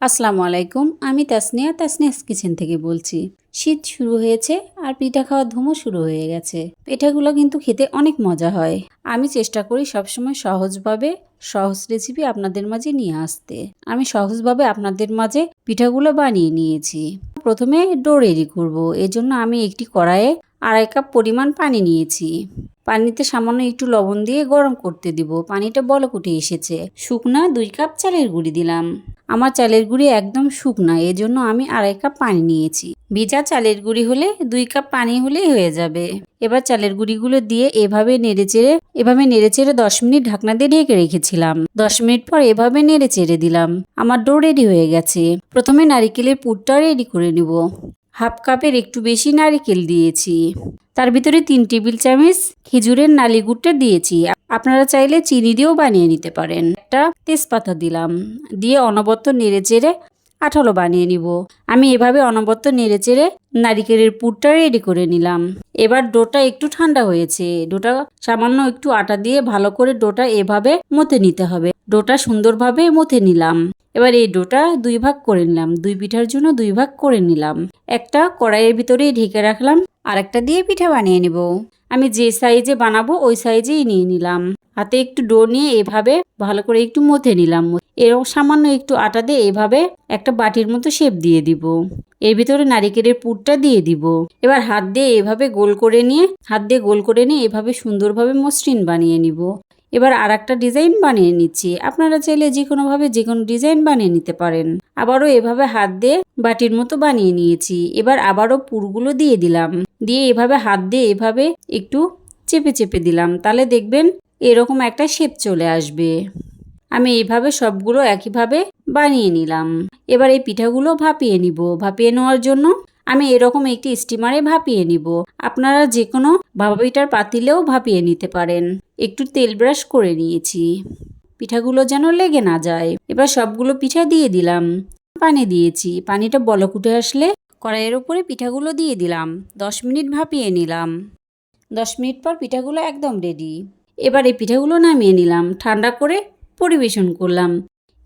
আসসালামু আলাইকুম, আমি তাসনিয়া, তাসনিয়াস কিচেন থেকে বলছি। শীত শুরু হয়েছে আর পিঠা খাওয়ার ধুমও শুরু হয়ে গেছে। পিঠাগুলো কিন্তু খেতে অনেক মজা হয়। আমি চেষ্টা করি সবসময় সহজভাবে সহজ রেসিপি আপনাদের মাঝে নিয়ে আসতে। আমি সহজভাবে আপনাদের মাঝে পিঠাগুলো বানিয়ে নিয়েছি। প্রথমে ডো রেডি করব। এজন্য আমি একটি কড়াইয়ে আড়াই কাপ পরিমাণ পানি নিয়েছি। পানিতে সামান্য একটু লবণ দিয়ে গরম করতে দিব। পানিটা বলক উঠে এসেছে। শুকনা দুই কাপ চালের গুঁড়ি দিলাম। আমার চালের গুঁড়ি একদম শুকনা, এজন্য আমি আড়াই কাপ পানি নিয়েছি। ভিজা চালের গুঁড়ি হলে দুই কাপ পানি হলেই হয়ে যাবে। এবার চালের গুঁড়িগুলো দিয়ে এভাবে নেড়েচেড়ে এভাবে নেড়েচেড়ে দশ মিনিট ঢাকনা দিয়ে ঢেকে রেখেছিলাম। দশ মিনিট পর এভাবে নেড়ে চেড়ে দিলাম। আমার ডো রেডি হয়ে গেছে। প্রথমে নারিকেলের পুরটা রেডি করে নিব। হাফ কাপের একটু বেশি নারিকেল দিয়েছি। তার ভিতরে তিন টেবিল চামচ খেজুরের নালি গুড়টা দিয়েছি। আপনারা চাইলে চিনি দিয়েও বানিয়ে নিতে পারেন। একটা তেজপাতা দিলাম। দিয়ে অনবদ্ত নেড়ে চেড়ে আঠালো বানিয়ে নিব। আমি এভাবে অনবদ্ত নেড়ে চেড়ে নারিকেলের পুরটা রেডি করে নিলাম। এবার ডোটা একটু ঠান্ডা হয়েছে। ডোটা সামান্য একটু আটা দিয়ে ভালো করে ডোটা এভাবে মতে নিতে হবে। ডোটা সুন্দরভাবে মতে নিলাম। এবার এই ডোটা দুই ভাগ করে নিলাম। দুই পিঠার জন্য দুই ভাগ করে নিলাম। একটা কড়াইয়ের ভিতরে ঢেকে রাখলাম আর একটা দিয়ে পিঠা বানিয়ে নেব। আমি যে সাইজে বানাবো, ওই সাইজেই নিয়ে নিলাম। হাতে একটু ডো নিয়ে এভাবে ভালো করে একটু মথে নিলাম। এরকম সামান্য একটু আটা দিয়ে এভাবে একটা বাটির মতো শেপ দিয়ে দিব। এর ভিতরে নারিকেলের পুরটা দিয়ে দিব। এবার হাত দিয়ে এভাবে গোল করে নিয়ে, হাত দিয়ে গোল করে নিয়ে এভাবে সুন্দরভাবে মসৃণ বানিয়ে নিব। এবার আর একটা ডিজাইন বানিয়ে নিচ্ছি। আপনারা চাইলে যে কোনোভাবে যে কোনো ডিজাইন বানিয়ে নিতে পারেন। আবারও এভাবে হাত দিয়ে বাটির মতো বানিয়ে নিয়েছি। এবার আবারও পুরগুলো দিয়ে দিলাম। দিয়ে এভাবে হাত দিয়ে এভাবে একটু চেপে চেপে দিলাম। তাহলে দেখবেন এরকম একটা শেপ চলে আসবে। আমি এইভাবে সবগুলো একইভাবে বানিয়ে নিলাম। এবার এই পিঠাগুলো ভাপিয়ে নিব। ভাপিয়ে নেওয়ার জন্য আমি এরকম একটি স্টিমারে ভাপিয়ে নিব। আপনারা যে কোনো ভাপা পিঠার পাতিলেও ভাপিয়ে নিতে পারেন। একটু তেল ব্রাশ করে নিয়েছি। পিঠাগুলো যেন লেগে না যায়। এবার সবগুলো পিঠা দিয়ে দিলাম। পানি দিয়েছি। পানিটা বলক উঠে আসলে কড়াইয়ের উপরে পিঠাগুলো দিয়ে দিলাম। দশ মিনিট ভাপিয়ে নিলাম। দশ মিনিট পর পিঠাগুলো একদম রেডি এবার এই পিঠাগুলো নামিয়ে নিলাম। ঠান্ডা করে পরিবেশন করলাম।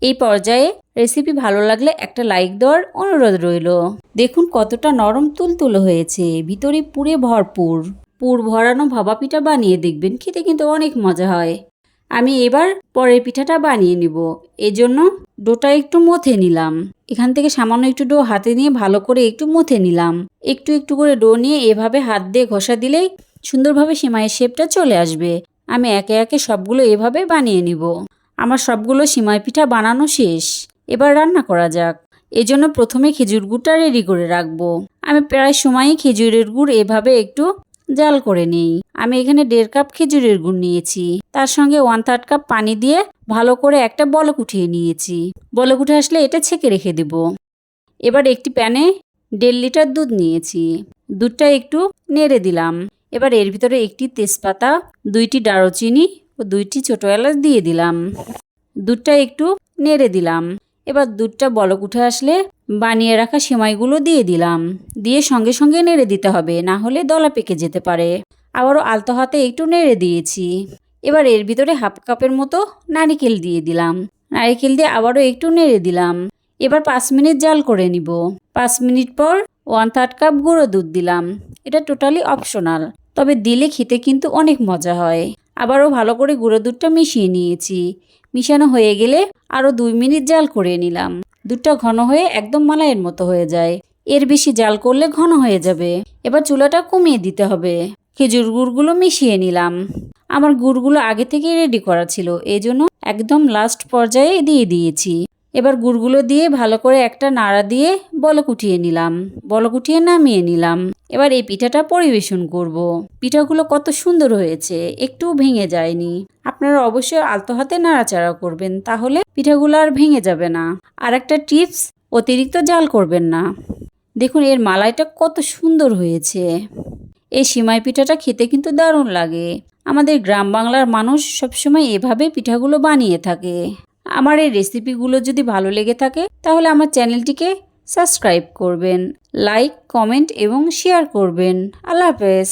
এই পর্যায়ে রেসিপি ভালো লাগলে একটা লাইক দেওয়ার অনুরোধ রইল। দেখুন কতটা নরম তুলতুলো হয়েছে, ভিতরে পুরে ভরপুর। পুর ভরানো ভাবা পিঠা বানিয়ে দেখবেন, খেতে কিন্তু অনেক মজা হয়। আমি এবার পরের পিঠাটা বানিয়ে নিব। এজন্য ডোটা একটু মথে নিলাম। এখান থেকে সামান্য একটু ডো হাতে নিয়ে ভালো করে একটু মথে নিলাম। একটু একটু করে ডো নিয়ে এভাবে হাত দিয়ে ঘষা দিলেই সুন্দরভাবে সেমাইয়ের শেপটা চলে আসবে। আমি একে একে সবগুলো এভাবে বানিয়ে নিব। আমার সবগুলো সিমাই পিঠা বানানো শেষ। এবার রান্না করা যাক। এজন্য প্রথমে খেজুর গুড়টা রেডি করে রাখব। আমি প্রায় সময়ই খেজুরের গুড় এভাবে একটু জাল করে নেই। আমি এখানে দেড় কাপ খেজুরের গুড় নিয়েছি। তার সঙ্গে ওয়ান থার্ড কাপ পানি দিয়ে ভালো করে একটা বলক উঠিয়ে নিয়েছি। বলক উঠে আসলে এটা ছেঁকে রেখে দেব। এবার একটি প্যানে দেড় লিটার দুধ নিয়েছি। দুধটা একটু নেড়ে দিলাম। এবার এর ভিতরে একটি তেজপাতা, দুইটি দারুচিনি দুইটি ছোটো এলাচ দিয়ে দিলাম। দুধটা একটু নেড়ে দিলাম। এবার দুধটা বলক উঠে আসলে বানিয়ে রাখা সেমাইগুলো দিয়ে দিলাম। দিয়ে সঙ্গে সঙ্গে নেড়ে দিতে হবে, না হলে দলা পেকে যেতে পারে। আবারও আলতো হাতে একটু নেড়ে দিয়েছি। এবার এর ভিতরে হাফ কাপের মতো নারিকেল দিয়ে দিলাম। নারিকেল দিয়ে আবারও একটু নেড়ে দিলাম। এবার পাঁচ মিনিট জাল করে নিব। পাঁচ মিনিট পর ওয়ান থার্ড কাপ গুঁড়ো দুধ দিলাম। এটা টোটালি অপশনাল, তবে দিলে খেতে কিন্তু অনেক মজা হয়। আবারও ভালো করে গুঁড়ো দুধটা মিশিয়ে নিয়েছি। মিশানো হয়ে গেলে আরও দুই মিনিট জাল করে নিলাম। দুধটা ঘন হয়ে একদম মালাইয়ের মতো হয়ে যায়। এর বেশি জাল করলে ঘন হয়ে যাবে। এবার চুলাটা কমিয়ে দিতে হবে। খেজুর গুড়গুলো মিশিয়ে নিলাম। আমার গুড়গুলো আগে থেকে রেডি করা ছিল এই জন্য একদম লাস্ট পর্যায়ে দিয়ে দিয়েছি। এবার গুড়গুলো দিয়ে ভালো করে একটা নাড়া দিয়ে বলক উঠিয়ে নিলাম। বলক উঠিয়ে নামিয়ে নিলাম। এবার এই পিঠাটা পরিবেশন করব। পিঠাগুলো কত সুন্দর হয়েছে একটু ভেঙে যায়নি। আপনারা অবশ্যই আলতো হাতে নাড়াচাড়া করবেন, তাহলে পিঠাগুলো আর ভেঙে যাবে না। আর একটা টিপস, অতিরিক্ত জাল করবেন না। দেখুন, এর মালাইটা কত সুন্দর হয়েছে। এই সিমাই পিঠাটা খেতে কিন্তু দারুণ লাগে। আমাদের গ্রাম বাংলার মানুষ সবসময় এভাবে পিঠাগুলো বানিয়ে থাকে। আমার এই রেসিপিগুলো যদি ভালো লেগে থাকে, তাহলে আমার চ্যানেলটিকে সাবস্ক্রাইব করবেন লাইক কমেন্ট এবং শেয়ার করবেন। আল্লাহ হাফেজ।